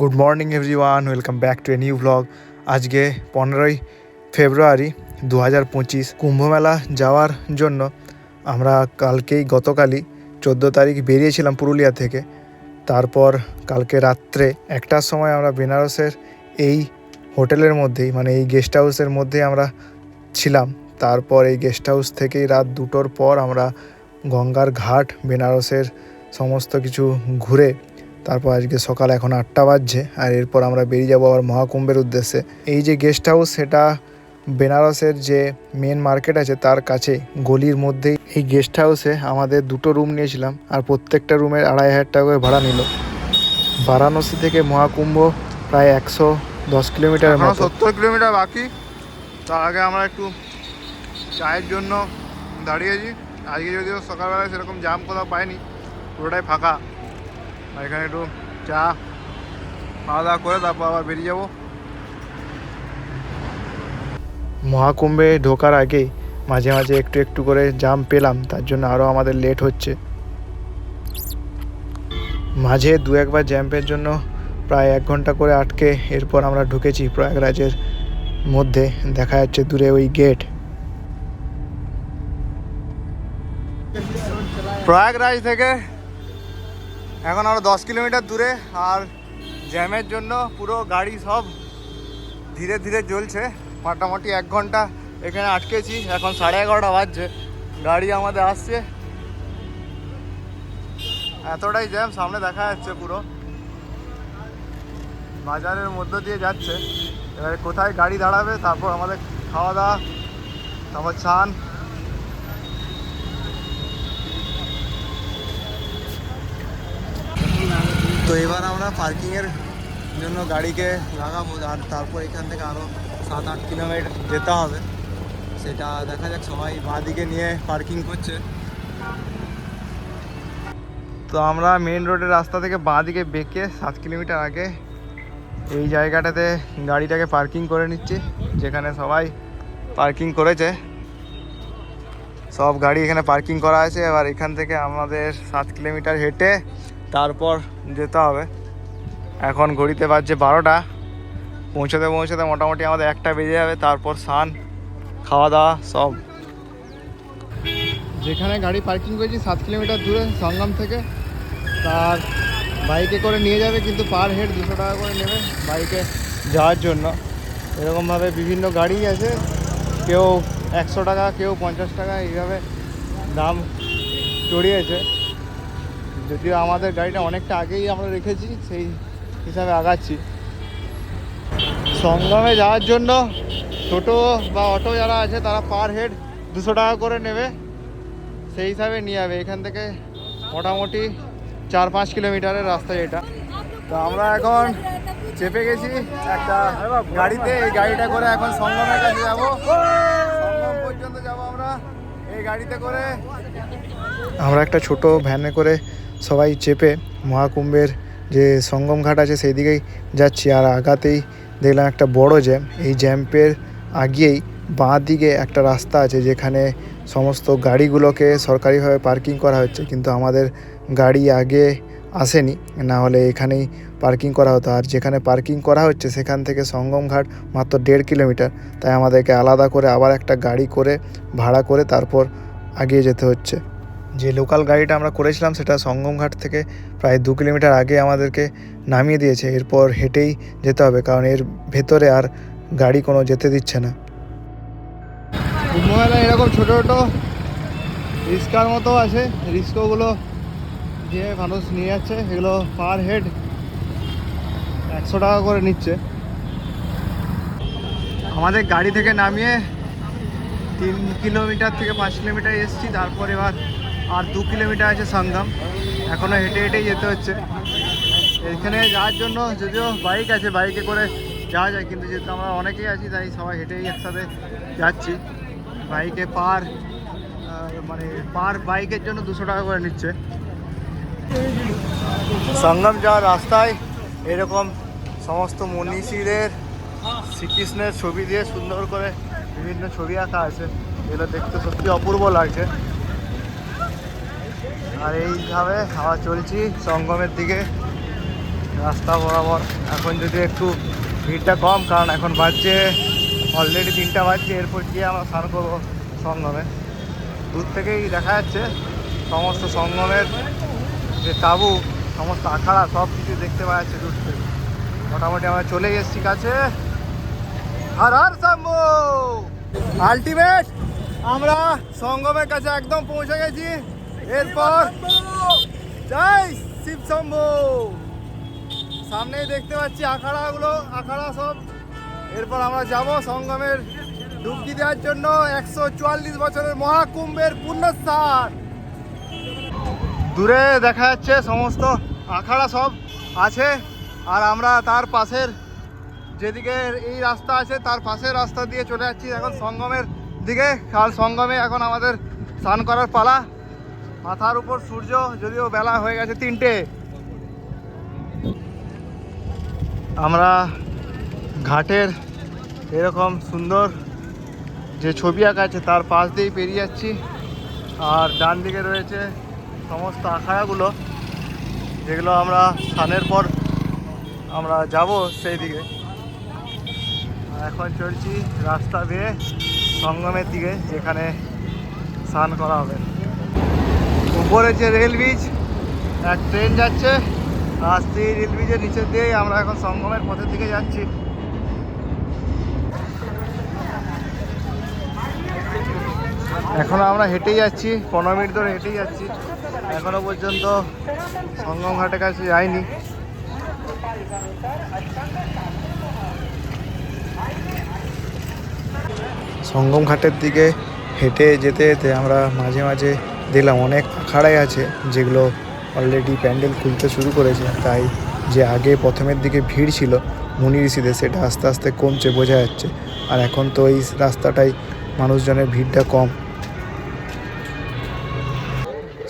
Good morning everyone welcome back to a new blog আজকে পনেরোই ফেব্রুয়ারি দু হাজার পঁচিশ কুম্ভমেলা যাওয়ার জন্য আমরা কালকেই গতকালই চোদ্দ তারিখ বেরিয়েছিলাম পুরুলিয়া থেকে। তারপর কালকে রাত্রে একটার সময় আমরা বেনারসের এই হোটেলের মধ্যেই মানে এই গেস্ট হাউসের মধ্যেই আমরা ছিলাম। তারপর এই গেস্ট হাউস থেকেই রাত দুটোর পর আমরা গঙ্গার ঘাট, বেনারসের সমস্ত কিছু ঘুরে তারপর আজকে সকাল এখন আটটা বাজছে আর এরপর আমরা বেরিয়ে যাব আবার মহাকুম্ভের উদ্দেশ্যে। এই যে গেস্ট হাউস সেটা বেনারসের যে মেন মার্কেট আছে তার কাছে গলির মধ্যেই। এই গেস্ট হাউসে আমাদের দুটো রুম নিয়েছিলাম আর প্রত্যেকটা রুমের আড়াই হাজার টাকা করে ভাড়া নিল। বারাণসী থেকে মহাকুম্ভ প্রায় একশো দশ কিলোমিটার সত্তর কিলোমিটার বাকি। তার আগে আমরা একটু চায়ের জন্য দাঁড়িয়েছি। আজকে যদিও সকালবেলায় সেরকম জাম কোথাও পাইনি পুরোটাই ফাঁকা। এখানে একটু চা, খাওয়া দাওয়া করে তারপর আবার বেরিয়ে যাব। মহাকুম্ভে ঢোকার আগে মাঝে মাঝে একটু একটু করে জাম পেলাম, তার জন্য আরও আমাদের লেট হচ্ছে। মাঝে দু একবার জ্যাম্পের জন্য প্রায় এক ঘণ্টা করে আটকে এরপর আমরা ঢুকেছি প্রয়াগরাজের মধ্যে, দেখা যাচ্ছে দূরে ওই গেট। প্রয়াগরাজ থেকে এখন আরও দশ কিলোমিটার দূরে আর জ্যামের জন্য পুরো গাড়ি সব ধীরে ধীরে জ্বলছে। মোটামুটি এক ঘণ্টা এখানে আটকেছি, এখন সাড়ে এগারোটা বাজছে, গাড়ি আমাদের আসছে। এতটাই জ্যাম, সামনে দেখা যাচ্ছে পুরো। বাজারের মধ্য দিয়ে যাচ্ছে। এবারে কোথায় গাড়ি দাঁড়াবে, তারপর আমাদের খাওয়া দাওয়া, তারপর স্নান তো এবার আমরা পার্কিংয়ের জন্য গাড়িকে লাগাবো, আর তারপর এখান থেকে আরও সাত আট কিলোমিটার যেতে হবে। সেটা দেখা যাক, সবাই বাঁ দিকে নিয়ে পার্কিং করছে। তো আমরা মেন রোডের রাস্তা থেকে বাঁ দিকে বেঁকে সাত কিলোমিটার আগে এই জায়গাটাতে গাড়িটাকে পার্কিং করে নিচ্ছি, যেখানে সবাই পার্কিং করেছে। সব গাড়ি এখানে পার্কিং করা আছে। এবার এখান থেকে আমাদের সাত কিলোমিটার হেঁটে তারপর যেতে হবে। এখন ঘড়িতে বাজছে বারোটা। পৌঁছাতে পৌঁছাতে মোটামুটি আমাদের একটা বেজে যাবে। তারপর স্নান খাওয়া দাওয়া সব। যেখানে গাড়ি পার্কিং করেছি সাত কিলোমিটার দূরে সঙ্গম থেকে। তার বাইকে করে নিয়ে যাবে কিন্তু পার হেড দুশো টাকা করে নেবে বাইকে যাওয়ার জন্য। এরকমভাবে বিভিন্ন গাড়ি আছে। কেউ একশো টাকা কেউ পঞ্চাশ টাকা এইভাবে দাম চড়িয়েছে। যদিও আমাদের গাড়িটা অনেকটা আগেই আমরা রেখেছি, সেই হিসাবে আগাচ্ছি। সঙ্গমে যাওয়ার জন্য টোটো বা অটো যারা আছে, তারা পার হেড দুশো টাকা করে নেবে। সেই হিসাবে নিয়ে যাবে। এখান থেকে মোটামুটি চার পাঁচ কিলোমিটারের রাস্তা এটা। তো আমরা এখন চেপে গেছি একটা গাড়িতে। এই গাড়িটা করে এখন সঙ্গমের কাছে যাব। সঙ্গম পর্যন্ত যাব আমরা। এই গাড়িতে করে আমরা একটা ছোট ভ্যানে করে সবাই চেপে মহাকুম্ভের যে সঙ্গম ঘাট আছে সেই দিকেই যাচ্ছি। আর আগাতেই দেখলাম একটা বড় জ্যাম। এই জ্যাম্পের আগিয়েই বাঁ দিকে একটা রাস্তা আছে যেখানে সমস্ত গাড়িগুলোকে সরকারিভাবে পার্কিং করা হচ্ছে। কিন্তু আমাদের গাড়ি আগে আসেনি, না হলে এখানেই পার্কিং করা হতো। আর যেখানে পার্কিং করা হচ্ছে সেখান থেকে সঙ্গম ঘাট মাত্র দেড় কিলোমিটার। তাই আমাদেরকে আলাদা করে আবার একটা গাড়ি করে ভাড়া করে তারপর আগিয়ে যেতে হচ্ছে। যে লোকাল গাড়িটা আমরা করেছিলাম সেটা সঙ্গমঘাট থেকে প্রায় দু কিলোমিটার আগে আমাদেরকে নামিয়ে দিয়েছে। এরপর হেঁটেই যেতে হবে, কারণ এর ভেতরে আর গাড়ি কোনো যেতে দিচ্ছে না। কুম্ভমেলা এরকম ছোটো ছোটো রিক্সার মতো আছে। রিক্সাগুলো যে মানুষ নিয়ে যাচ্ছে, এগুলো পার হেড একশো টাকা করে নিচ্ছে। আমাদের গাড়ি থেকে নামিয়ে তিন কিলোমিটার থেকে পাঁচ কিলোমিটার এসেছি, তারপর এবার আর দু কিলোমিটার আছে সঙ্গম। এখনও হেঁটে হেঁটেই যেতে হচ্ছে। এখানে যাওয়ার জন্য যদিও বাইক আছে বাইকে করে যাওয়া যায়, কিন্তু যেহেতু আমরা অনেকেই আছি, তাই সবাই হেঁটেই একসাথে যাচ্ছি। বাইকে পার মানে পার বাইকের জন্য দুশো টাকা করে নিচ্ছে। সঙ্গম যাওয়ার রাস্তায় এরকম সমস্ত মনীষীদের শ্রীকৃষ্ণের ছবি দিয়ে সুন্দর করে বিভিন্ন ছবি আঁকা আছে। এগুলো দেখতে সত্যি অপূর্ব লাগছে। আর এইভাবে আবার চলছি সঙ্গমের দিকে। রাস্তা বরাবর। এখন যদি একটু ভিড়টা কম, কারণ এখন বাজছে অলরেডি তিনটা বাজছে, এরপর গিয়ে আমরা স্নান করব সঙ্গমে। দূর থেকেই দেখা যাচ্ছে, সমস্ত সঙ্গমের যে তাবু, সমস্ত আখাড়া, সব কিছু দেখতে পাওয়া যাচ্ছে দূর থেকে। মোটামুটি আমরা চলে এসেছি কাছে। আর আর সাম্বো! আলটিমেট আমরা সঙ্গমের কাছে একদম পৌঁছে গেছি। এরপর জয় শিব শম্ভু। সামনেই দেখতে পাচ্ছি আখাড়াগুলো, আখাড়া সব। এরপর আমরা যাব সঙ্গমের ডুবকি দেওয়ার জন্য একশো চুয়াল্লিশ বছরের মহাকুম্ভের পুণ্যস্থান। দূরে দেখা যাচ্ছে সমস্ত আখাড়া সব আছে, আর আমরা তার পাশের যেদিকে এই রাস্তা আছে, তার পাশের রাস্তা দিয়ে চলে যাচ্ছি এখন সঙ্গমের দিকে। কাল সঙ্গমে এখন আমাদের স্নান করার পালা। মাথার উপর সূর্য, যদিও বেলা হয়ে গেছে তিনটে। আমরা ঘাটের এরকম সুন্দর যে ছবি আঁকা আছে, তার পাশ দিয়েই পেরিয়ে যাচ্ছি। আর ডান দিকে রয়েছে সমস্ত আখাড়াগুলো। যেগুলো আমরা স্নানের পর আমরা যাব সেই দিকে। এখন চলছি রাস্তা দিয়ে সঙ্গমের দিকে, যেখানে স্নান করা হবে। উপরে যে রেল ব্রিজ, এক ট্রেন যাচ্ছে, আর সেই রেল ব্রিজের নিচের দিয়েই আমরা এখন সঙ্গমের পথের দিকে যাচ্ছি। এখন আমরা হেঁটেই যাচ্ছি, পনেরো মিনিট ধরে হেঁটেই যাচ্ছি। এখনও পর্যন্ত সঙ্গম ঘাটের কাছে যাইনি। সঙ্গম ঘাটের দিকে হেঁটে যেতে যেতে আমরা মাঝে মাঝে দেখলাম অনেক আখাড়াই আছে, যেগুলো অলরেডি প্যান্ডেল খুলতে শুরু করেছে। তাই যে আগে প্রথমের দিকে ভিড় ছিল, মুনি ঋষিদের, সেটা আস্তে আস্তে কমছে, বোঝা যাচ্ছে। আর এখন তো এই রাস্তাটাই মানুষজনের ভিড়টা কম।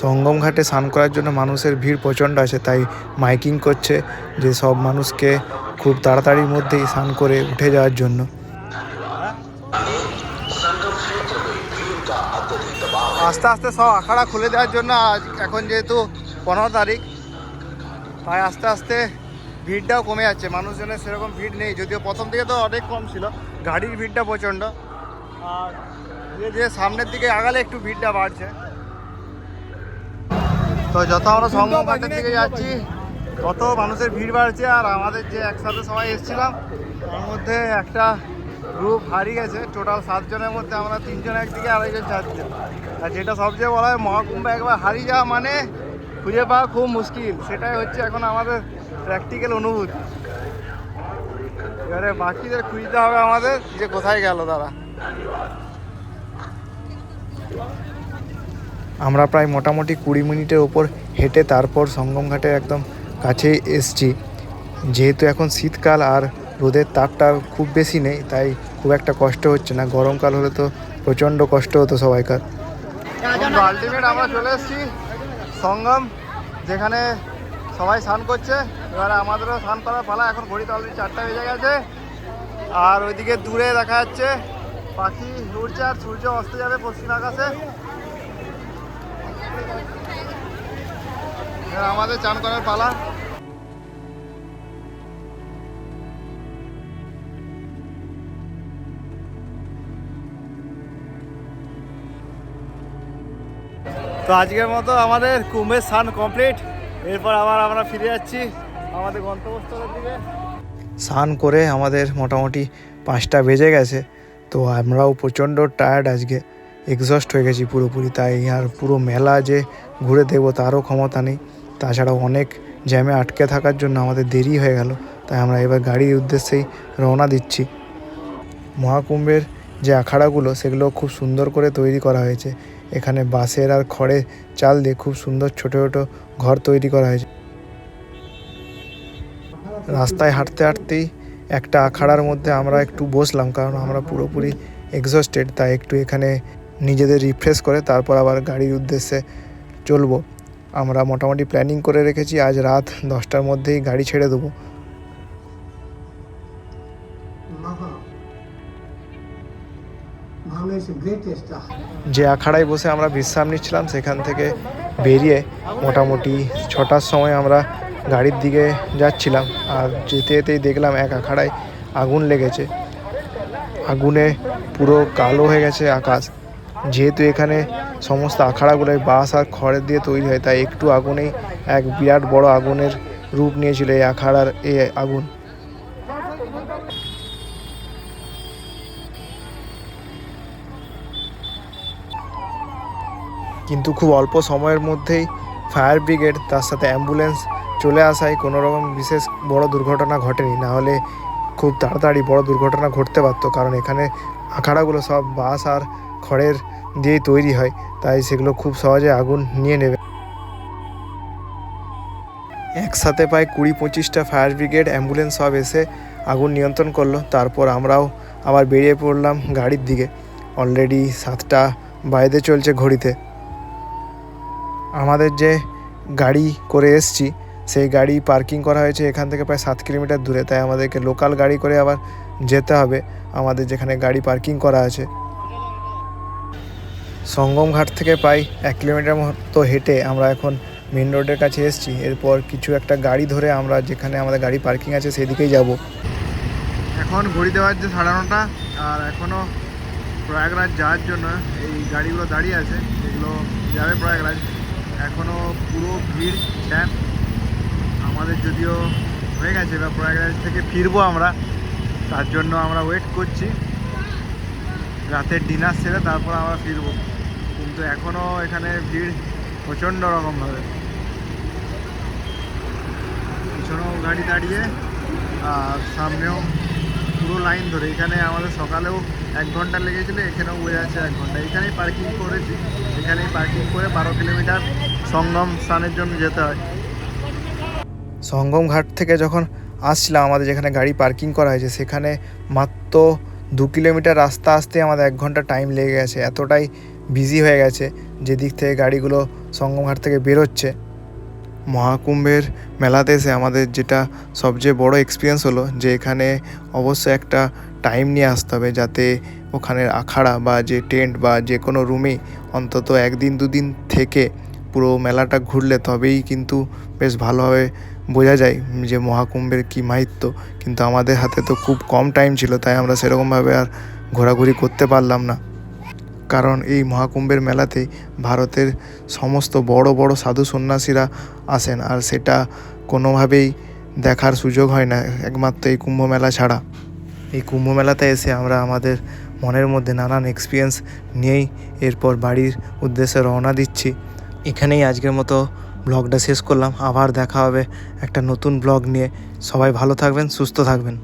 সঙ্গম ঘাটে স্নান করার জন্য মানুষের ভিড় প্রচণ্ড আছে, তাই মাইকিং করছে যে সব মানুষকে খুব তাড়াতাড়ির মধ্যেই স্নান করে উঠে যাওয়ার জন্য। আস্তে আস্তে সব আখাড়া খুলে দেওয়ার জন্য আজ এখন যেহেতু পনেরো তারিখ, তাই আস্তে আস্তে ভিড়টাও কমে যাচ্ছে। মানুষজনের সেরকম ভিড় নেই, যদিও প্রথম থেকে তো অনেক কম ছিল, গাড়ির ভিড়টা প্রচণ্ড। আর যে যে সামনের দিকে আগালে একটু ভিড়টা বাড়ছে। তো যত আমরা ঘাটের দিকে যাচ্ছি, তত মানুষের ভিড় বাড়ছে। আর আমাদের যে একসাথে সবাই এসেছিলাম, তার মধ্যে একটা গ্রুপ হারিয়ে গেছে। টোটাল সাতজনের মধ্যে আমরা তিনজন একদিকে আড়াইজন চারজন। আর যেটা সবচেয়ে বলা হয়, মহাকুম্ভ একবার হারিয়ে যাওয়া মানে খুঁজে পাওয়া খুব মুশকিল। সেটাই হচ্ছে এখন আমাদের প্র্যাকটিক্যাল অনুভূতি। এবারে বাকিদের খুঁজতে হবে আমাদের যে কোথায় গেল তারা। আমরা প্রায় মোটামুটি কুড়ি মিনিটের ওপর হেঁটে তারপর সঙ্গম ঘাটে একদম কাছেই এসছি। যেহেতু এখন শীতকাল আর রোদের তাপটা খুব বেশি নেই, তাই খুব একটা কষ্ট হচ্ছে না। গরমকাল হলে তো প্রচণ্ড কষ্ট হতো সবাইকার। আলটিমেট আমরা চলে এসেছি সঙ্গম, যেখানে সবাই স্নান করছে। এবার আমাদেরও স্নান করার পালা, এখন ঘড়িতে অলরেডি চারটা বেজে গেছে। আর ওইদিকে দূরে দেখা যাচ্ছে, পাখি উড়ছে আর সূর্য অস্ত যাবে পশ্চিম আকাশে। আমাদের চান করার পালা। তো আজকের মতো আমাদের কুম্ভের স্নান কমপ্লিট এরপর আবার আমরা ফিরে যাচ্ছি আমাদের গন্তব্যস্থলের দিকে। স্নান করে আমাদের মোটামুটি পাঁচটা বেজে গেছে, তো আমরাও প্রচণ্ড টায়ার্ড আজকে। এক্সস্ট হয়ে গেছি পুরোপুরি, তাই আর পুরো মেলা যে ঘুরে দেবো তারও ক্ষমতা নেই। তাছাড়াও অনেক জ্যামে আটকে থাকার জন্য আমাদের দেরি হয়ে গেল, তাই আমরা এবার গাড়ির উদ্দেশ্যেই রওনা দিচ্ছি। মহাকুম্ভের যে আখাড়াগুলো, সেগুলো খুব সুন্দর করে তৈরি করা হয়েছে। এখানে বাঁশের আর খড়ে চাল দিয়ে খুব সুন্দর ছোট ছোট ঘর তৈরি করা হয়েছে। রাস্তায় হাঁটতে হাঁটতেই একটা আখাড়ার মধ্যে আমরা একটু বসলাম, কারণ আমরা পুরোপুরি এক্সস্টেড তাই একটু এখানে নিজেদের রিফ্রেশ করে তারপর আবার গাড়ির উদ্দেশ্যে চলবো। আমরা মোটামুটি প্ল্যানিং করে রেখেছি, আজ রাত দশটার মধ্যেই গাড়ি ছেড়ে দেবো। যে আখাড়ায় বসে আমরা বিশ্রাম নিচ্ছিলাম, সেখান থেকে বেরিয়ে মোটামুটি ছটার সময় আমরা গাড়ির দিকে যাচ্ছিলাম আর যেতে যেতেই দেখলাম এক আখাড়ায় আগুন লেগেছে। আগুনে পুরো কালো হয়ে গেছে আকাশ। যেহেতু এখানে সমস্ত আখাড়াগুলোই বাঁশ আর খড়ের দিয়ে তৈরি হয়, তাই একটু আগুনেই এক বিরাট বড় আগুনের রূপ নিয়েছিল এই আখাড়ার এই আগুন। কিন্তু খুব অল্প সময়ের মধ্যেই ফায়ার ব্রিগেড তার সাথে অ্যাম্বুলেন্স চলে আসায় কোনো রকম বিশেষ বড় দুর্ঘটনা ঘটেনি। না হলে খুব তাড়াতাড়ি বড় দুর্ঘটনা ঘটতে পারতো, কারণ এখানে আখাড়াগুলো সব বাঁশ আর খড়ের দিয়েই তৈরি হয়, তাই সেগুলো খুব সহজে আগুন নিয়ে নেবে। একসাথে প্রায় কুড়ি পঁচিশটা ফায়ার ব্রিগেড অ্যাম্বুলেন্স সব এসে আগুন নিয়ন্ত্রণ করল। তারপর আমরাও আবার বেরিয়ে পড়লাম গাড়ির দিকে। অলরেডি সাতটা বাইরে চলছে ঘড়িতে। আমাদের যে গাড়ি করে এসছি, সেই গাড়ি পার্কিং করা হয়েছে এখান থেকে প্রায় সাত কিলোমিটার দূরে। তাই আমাদেরকে লোকাল গাড়ি করে আবার যেতে হবে। আমাদের যেখানে গাড়ি পার্কিং করা আছে। সঙ্গম ঘাট থেকে প্রায় এক কিলোমিটার মতো হেঁটে আমরা এখন মেন রোডের কাছে এসেছি। এরপর কিছু একটা গাড়ি ধরে আমরা যেখানে আমাদের গাড়ি পার্কিং আছে, সেদিকেই যাব। এখন ঘড়িতে যে সাড়ে নটা, আর এখনও প্রয়াগরাজ যাওয়ার জন্য এই গাড়িগুলো দাঁড়িয়ে আছে। এগুলো যাবে প্রয়াগরাজ। এখনও পুরো ভিড় জ্যাম আমাদের যদিও হয়ে গেছে বা প্রয়াগরাজ থেকে ফিরবো আমরা। তার জন্য আমরা ওয়েট করছি। রাতের ডিনার সেরে তারপর আমরা ফিরবো। কিন্তু এখনও এখানে ভিড় প্রচণ্ড রকমভাবে। পিছনেও গাড়ি দাঁড়িয়ে, আর সামনেও পুরো লাইন ধরে। এখানে আমাদের সকালেও এক ঘণ্টা লেগেছিল, এখানেও বোঝা যাচ্ছে এক ঘণ্টা। এখানেই পার্কিং করেছি। এখানেই পার্কিং করে বারো কিলোমিটার সঙ্গম স্নানের জন্য যেতে হয়। সঙ্গম ঘাট থেকে যখন আসছিলাম, আমাদের যেখানে গাড়ি পার্কিং করা হয়েছে, সেখানে মাত্র দু কিলোমিটার রাস্তা আসতে আমাদের এক ঘণ্টা টাইম লেগে গেছে। এতটাই বিজি হয়ে গেছে, যেদিক থেকে গাড়িগুলো সঙ্গম ঘাট থেকে বেরোচ্ছে। মহাকুম্ভের মেলাতে এসে আমাদের যেটা সবচেয়ে বড় এক্সপিরিয়েন্স হলো যে এখানে অবশ্যই একটা টাইম নিয়ে আসতে হবে যাতে ওখানের আখাড়া বা যে টেন্ট বা যে কোনো রুমে অন্তত একদিন, দুদিন থেকে পুরো মেলাটা ঘুরলে তবেই কিন্তু বেশ ভালোভাবে বোঝা যায় যে মহাকুম্ভের কী মাহিত্য। কিন্তু আমাদের হাতে তো খুব কম টাইম ছিল, তাই আমরা সেরকমভাবে আর ঘোরাঘুরি করতে পারলাম না। কারণ এই মহাকুম্ভের মেলাতে ভারতের সমস্ত বড় বড় সাধু সন্ন্যাসীরা আসেন, আর সেটা কোনোভাবেই দেখার সুযোগ হয় না, একমাত্র এই কুম্ভ মেলা ছাড়া। এই কুম্ভ মেলাতে এসে আমরা আমাদের মনের মধ্যে নানান এক্সপিরিয়েন্স নিয়েই এরপর বাড়ির উদ্দেশ্যে রওনা দিচ্ছি। এখানেই আজকের মতো ব্লগটা শেষ করলাম। আবার দেখা হবে একটা নতুন ব্লগ নিয়ে। সবাই ভালো থাকবেন, সুস্থ থাকবেন।